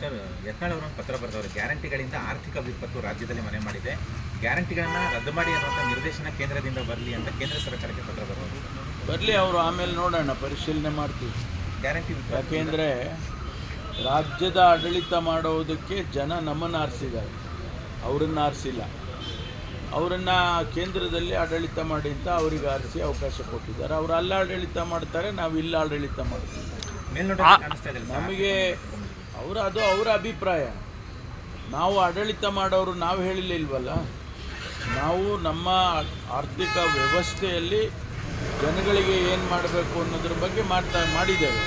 Sir Yatnal ಅವರೊಂದು ಪತ್ರ ಬರೆದವರು. ಗ್ಯಾರಂಟಿಗಳಿಂದ ಆರ್ಥಿಕ ವಿಪತ್ತು ರಾಜ್ಯದಲ್ಲಿ ಮನೆ ಮಾಡಿದೆ. ಗ್ಯಾರಂಟಿಗಳನ್ನ ರದ್ದು ಮಾಡಿ ಅನ್ನುವಂಥ ನಿರ್ದೇಶನ ಕೇಂದ್ರದಿಂದ ಬರಲಿ ಅಂತ ಕೇಂದ್ರ ಸರ್ಕಾರಕ್ಕೆ ಪತ್ರ ಬರೆದವರು ಬರಲಿ ಅವರು ಆಮೇಲೆ ನೋಡೋಣ ಪರಿಶೀಲನೆ ಮಾಡ್ತೀವಿ. ಗ್ಯಾರಂಟಿ ಯಾಕೆಂದರೆ ರಾಜ್ಯದ ಆಡಳಿತ ಮಾಡೋದಕ್ಕೆ ಜನ ನಮ್ಮನ್ನು ಆರಿಸಿದ್ದಾರೆ. ಅವರನ್ನು ಆರಿಸಿಲ್ಲ. ಅವರನ್ನು ಕೇಂದ್ರದಲ್ಲಿ ಆಡಳಿತ ಮಾಡಿ ಅಂತ ಅವ್ರಿಗೆ ಆರಿಸಿ ಅವಕಾಶ ಕೊಟ್ಟಿದ್ದಾರೆ. ಅವ್ರು ಅಲ್ಲ ಆಡಳಿತ ಮಾಡ್ತಾರೆ ನಾವು ಇಲ್ಲ ಆಡಳಿತ ಮಾಡ್ತೀವಿ. ನಮಗೆ ಅವರ ಅದು ಅವರ ಅಭಿಪ್ರಾಯ. ನಾವು ಆಡಳಿತ ಮಾಡೋರು ನಾವು ಹೇಳಿಲ್ಲಿಲ್ವಲ್ಲ? ನಾವು ನಮ್ಮ ಆರ್ಥಿಕ ವ್ಯವಸ್ಥೆಯಲ್ಲಿ ಜನಗಳಿಗೆ ಏನು ಮಾಡಬೇಕು ಅನ್ನೋದ್ರ ಬಗ್ಗೆ ಮಾಡ್ತಾ ಮಾಡಿದ್ದೇವೆ.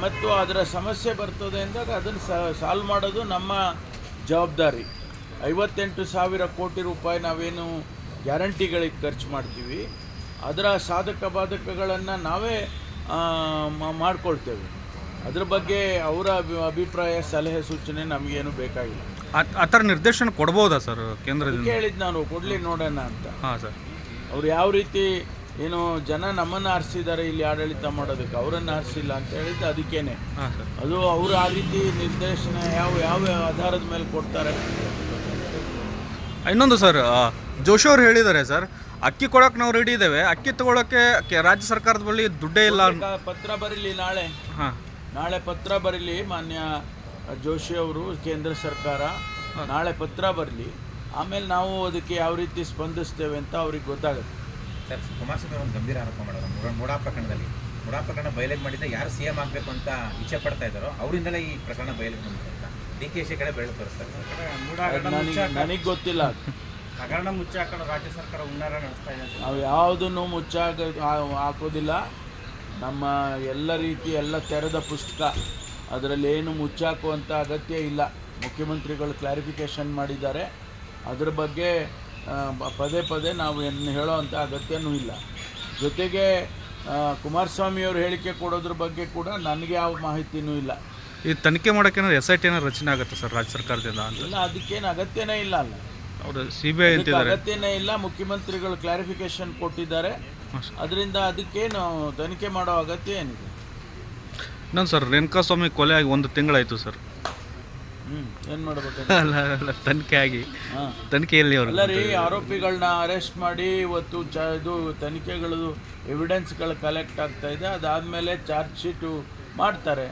ಮತ್ತು ಅದರ ಸಮಸ್ಯೆ ಬರ್ತದೆ ಅಂದಾಗ ಅದನ್ನು ಸಾಲ್ವ್ ಮಾಡೋದು ನಮ್ಮ ಜವಾಬ್ದಾರಿ. ಐವತ್ತೆಂಟು ಸಾವಿರ ಕೋಟಿ ರೂಪಾಯಿ ನಾವೇನು ಗ್ಯಾರಂಟಿಗಳಿಗೆ ಖರ್ಚು ಮಾಡ್ತೀವಿ. ಅದರ ಸಾಧಕ ಬಾಧಕಗಳನ್ನು ನಾವೇ ಮಾಡ್ಕೊಳ್ತೇವೆ. ಅದ್ರ ಬಗ್ಗೆ ಅವರ ಅಭಿ- ಅಭಿಪ್ರಾಯ ಸಲಹೆ ಸೂಚನೆ ನಮಗೇನು ಬೇಕಾಗಿಲ್ಲ. ಆ- ಥರ ನಿರ್ದೇಶನ ಕೊಡ್ಬೋದಾ ಸರ್ ಕೇಂದ್ರದಿಂದ? ಕೇಳಿದ್ದು ನಾನು ಕೊಡಲಿ ನೋಡೋಣ ಅಂತ. ಹಾಂ ಸರ್. ಅವ್ರು ಯಾವ ರೀತಿ ಏನು ಜನ ನಮ್ಮನ್ನು ಆರಿಸಿದ್ದಾರೆ ಇಲ್ಲಿ ಆಡಳಿತ ಮಾಡೋದಕ್ಕೆ ಅವರನ್ನು ಆರಿಸಿಲ್ಲ ಅಂತ ಹೇಳಿದ್ದು ಅದಕ್ಕೇನೆ. ಅದು ಅವರು ಆ ರೀತಿ ನಿರ್ದೇಶನ ಯಾವ ಯಾವ ಆಧಾರದ ಮೇಲೆ ಕೊಡ್ತಾರೆ? ಇನ್ನೊಂದು ಸರ್ ಜೋಶಿ ಅವ್ರು ಹೇಳಿದ್ದಾರೆ ಸರ್ ಅಕ್ಕಿ ಕೊಡೋಕೆ ನಾವು ರೆಡಿ ಇದ್ದೇವೆ. ಅಕ್ಕಿ ತಗೊಳಕ್ಕೆ ರಾಜ್ಯ ಸರ್ಕಾರದ ಬಳಿ ದುಡ್ಡೇ ಇಲ್ಲ ಪತ್ರ ಬರೀಲಿ ನಾಳೆ. ಹಾಂ. ನಾಳೆ ಪತ್ರ ಬರಲಿ ಮಾನ್ಯ ಜೋಶಿ ಅವರು ಕೇಂದ್ರ ಸರ್ಕಾರ. ನಾಳೆ ಪತ್ರ ಬರಲಿ. ಆಮೇಲೆ ನಾವು ಅದಕ್ಕೆ ಯಾವ ರೀತಿ ಸ್ಪಂದಿಸ್ತೇವೆ ಅಂತ ಅವ್ರಿಗೆ ಗೊತ್ತಾಗುತ್ತೆ. ಸರ್ ಕುಮಾರಸ್ವಾಮಿ ಅವರು ಒಂದು ಗಂಭೀರ ಆರೋಪ ಮಾಡೋರು. ಮೂಡಾ ಪ್ರಕರಣದಲ್ಲಿ. ಮೂಡಾ ಪ್ರಕರಣ ಬಯಲಿಗೆ ಮಾಡಿದ್ದ ಯಾರು ಸಿ ಎಂ ಆಗಬೇಕು ಅಂತ ಇಚ್ಛೆ ಪಡ್ತಾ ಇದ್ದಾರೋ ಅವರಿಂದಲೇ ಈ ಪ್ರಕರಣ ಬಯಲಿಗೆ ಬಂದಿದೆ ಅಂತ. ಡಿ ಕೆ ಶಿ ಕಡೆ ಬೆಳೆ ತೋರಿಸ್ತಾರೆ. ನನಗೆ ನನಗೆ ಗೊತ್ತಿಲ್ಲ ಹಗರಣ ಮುಚ್ಚಾಕೊಂಡು ರಾಜ್ಯ ಸರ್ಕಾರ ಉನ್ನಾರ ನಡೆಸ್ತಾ ಇದೆ ನಾವು ಯಾವುದನ್ನು ಮುಚ್ಚಾಕ ಹಾಕೋದಿಲ್ಲ. ನಮ್ಮ ಎಲ್ಲ ರೀತಿ ಎಲ್ಲ ತೆರೆದ ಪುಸ್ತಕ. ಅದರಲ್ಲಿ ಏನು ಮುಚ್ಚಾಕುವಂಥ ಅಗತ್ಯ ಇಲ್ಲ. ಮುಖ್ಯಮಂತ್ರಿಗಳು ಕ್ಲಾರಿಫಿಕೇಷನ್ ಮಾಡಿದ್ದಾರೆ. ಅದರ ಬಗ್ಗೆ ಪದೇ ಪದೇ ನಾವು ಏನು ಹೇಳೋವಂಥ ಅಗತ್ಯನೂ ಇಲ್ಲ. ಜೊತೆಗೆ ಕುಮಾರಸ್ವಾಮಿಯವರು ಹೇಳಿಕೆ ಕೊಡೋದ್ರ ಬಗ್ಗೆ ಕೂಡ ನನಗೆ ಯಾವ ಮಾಹಿತಿನೂ ಇಲ್ಲ. ಈ ತನಿಖೆ ಮಾಡೋಕೆ ಎಸ್ ಐ ಟಿ ಏನೋ ರಚನೆ ಆಗುತ್ತೆ ಸರ್ ರಾಜ್ಯ ಸರ್ಕಾರದಿಂದ ಇಲ್ಲ ಅದಕ್ಕೇನು ಅಗತ್ಯನೇ ಇಲ್ಲ ಅಲ್ಲ. ಅವರು ಸಿ ಬಿ ಐ ಅದಕ್ಕೆ ಅಂತಿದ್ದಾರೆ. ಅಗತ್ಯನೇ ಇಲ್ಲ ಮುಖ್ಯಮಂತ್ರಿಗಳು ಕ್ಲಾರಿಫಿಕೇಶನ್ ಕೊಟ್ಟಿದ್ದಾರೆ. ಅದರಿಂದ ಅದಕ್ಕೇನು ತನಿಖೆ ಮಾಡೋ ಅಗತ್ಯ ಏನಿದೆ? ನಾನು ಸರ್ ರೇಣುಕಾ ಸ್ವಾಮಿ ಕೊಲೆ ಆಗಿ ಒಂದು ತಿಂಗಳಾಯಿತು ಸರ್. ಹ್ಞೂ ಏನು ಮಾಡ್ಬೇಕು? ಅಲ್ಲ ಅಲ್ಲ ತನಿಖೆ ಆಗಿ. ಹಾಂ. ತನಿಖೆಯಲ್ಲಿ ಅವರು ಅಲ್ಲ ರೀ ಆರೋಪಿಗಳನ್ನ ಅರೆಸ್ಟ್ ಮಾಡಿ ಇವತ್ತು ಚ ಇದು ತನಿಖೆಗಳು ಎವಿಡೆನ್ಸ್ಗಳು ಕಲೆಕ್ಟ್ ಆಗ್ತಾ ಇದೆ. ಅದಾದಮೇಲೆ ಚಾರ್ಜ್ ಶೀಟು ಮಾಡ್ತಾರೆ.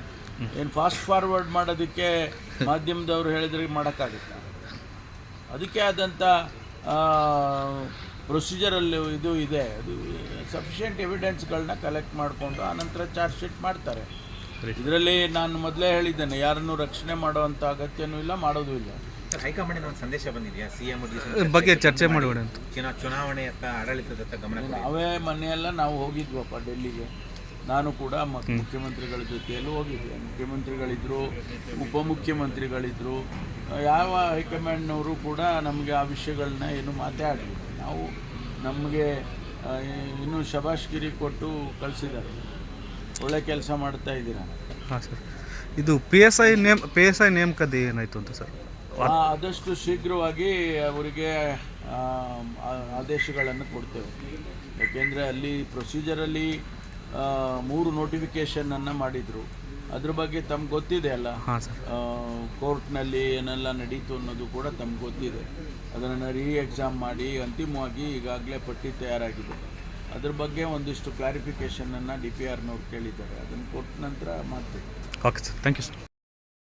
ಏನು ಫಾಸ್ಟ್ ಫಾರ್ವರ್ಡ್ ಮಾಡೋದಕ್ಕೆ ಮಾಧ್ಯಮದವ್ರು ಹೇಳಿದ್ರೆ ಮಾಡೋಕ್ಕಾಗುತ್ತಾ? ಅದಕ್ಕೆ ಆದಂಥ ಪ್ರೊಸೀಜರಲ್ಲಿ ಇದು ಇದೆ. ಅದು ಸಫಿಷಿಯೆಂಟ್ ಎವಿಡೆನ್ಸ್ಗಳನ್ನ ಕಲೆಕ್ಟ್ ಮಾಡಿಕೊಂಡು ಆನಂತರ ಚಾರ್ಜ್ ಶೀಟ್ ಮಾಡ್ತಾರೆ. ಇದರಲ್ಲಿ ನಾನು ಮೊದಲೇ ಹೇಳಿದ್ದೇನೆ ಯಾರನ್ನು ರಕ್ಷಣೆ ಮಾಡುವಂಥ ಅಗತ್ಯನೂ ಇಲ್ಲ ಮಾಡೋದು ಇಲ್ಲ. ಹೈಕಮಾಂಡ್ ಹೈಕಮಾಂಡಿನ ಒಂದು ಸಂದೇಶ ಬಂದಿದೆಯಾ? ಸಿ ಎಂ ಬಗ್ಗೆ ಚರ್ಚೆ ಮಾಡೋಣ ಚುನಾವಣೆ ಆಡಳಿತದ ಚುನಾವಣೆಯತ್ತ ಆಡಳಿತದತ್ತ ಗಮನ ಅವೇ ನಾವೇ ಮೊನ್ನೆಯೆಲ್ಲ ನಾವು ಹೋಗಿದ್ವಪ್ಪ ಡೆಲ್ಲಿಗೆ. ನಾನು ಕೂಡ ಮುಖ್ಯಮಂತ್ರಿಗಳ ಜೊತೆಯಲ್ಲೂ ಹೋಗಿದ್ದೆ. ಮುಖ್ಯಮಂತ್ರಿಗಳಿದ್ದರು ಉಪಮುಖ್ಯಮಂತ್ರಿಗಳಿದ್ದರು ಯಾವ ಹೈಕಮಾಂಡ್ನವರು ಕೂಡ ನಮಗೆ ಆ ವಿಷಯಗಳನ್ನ ಏನು ಮಾತಾಡಲಿಲ್ಲ ನಾವು ನಮಗೆ ಇನ್ನೂ ಶಬಾಷ್ಗಿರಿ ಕೊಟ್ಟು ಕಳಿಸಿದ್ದಾರೆ. ಒಳ್ಳೆ ಕೆಲಸ ಮಾಡ್ತಾ ಇದ್ದೀರಾ? ಹಾಂ ಸರ್. ಇದು P S I name P S I ನೇಮಕದ ಏನಾಯಿತು ಅಂತ ಸರ್? ಆದಷ್ಟು ಶೀಘ್ರವಾಗಿ ಅವರಿಗೆ ಆದೇಶಗಳನ್ನು ಕೊಡ್ತೇವೆ. ಯಾಕೆಂದರೆ ಅಲ್ಲಿ ಪ್ರೊಸೀಜರಲ್ಲಿ ಮೂರು ನೋಟಿಫಿಕೇಷನನ್ನು ಮಾಡಿದರು. ಅದ್ರ ಬಗ್ಗೆ ತಮ್ಗೆ ಗೊತ್ತಿದೆ ಅಲ್ಲ? ಕೋರ್ಟ್ನಲ್ಲಿ ಏನೆಲ್ಲ ನಡೀತು ಅನ್ನೋದು ಕೂಡ ತಮ್ಗೆ ಗೊತ್ತಿದೆ. ಅದನ್ನು ರೀ ಎಕ್ಸಾಮ್ ಮಾಡಿ ಅಂತಿಮವಾಗಿ ಈಗಾಗಲೇ ಪಟ್ಟಿ ತಯಾರಾಗಿದೆ. ಅದ್ರ ಬಗ್ಗೆ ಒಂದಿಷ್ಟು ಕ್ಲಾರಿಫಿಕೇಷನನ್ನು ಡಿ ಪಿ ಆರ್ನವ್ರು ಕೇಳಿದ್ದಾರೆ. ಅದನ್ನು ಕೊಟ್ಟ ನಂತರ ಮಾಡ್ತೀವಿ. Okay sir thank you sir